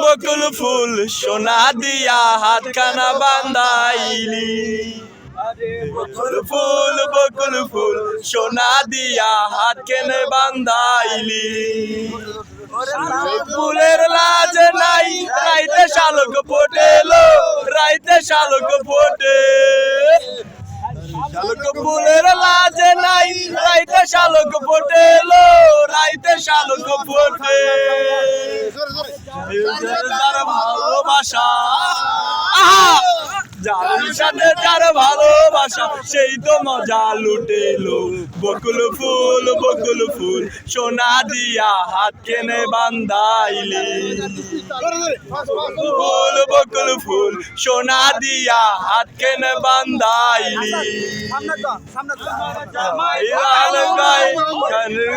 বকুল ফুল, সোনা দিয়া হাত খানা বান্ধাইলি। বকুল ফুল বকুল ফুল, সোনা দিয়া হাত কেনে বান্ধাইলি। ফুলের লাজ নাই, রাইতে শালক ফোটেলো, রাইতে শালক ফোটে। শালক ফুলের লাজ নাই, রাইতে শালক ফোটেলো, রাইতে শালক ফোটে। যার ভালোবাসা! যার সাথে যার ভালোবাসা, সেই তো মজা লুটেলো। বকুল ফুল বকুল ফুল, সোনা দিয়া হাত কেনে বান্ধাইলি। ফুল, বকুল ফুল, সোনা দিয়া হাত কেনে বান্ধাইলি।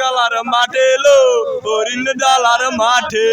গালার মাঠে লো, হরিণ ডালার মাঠে।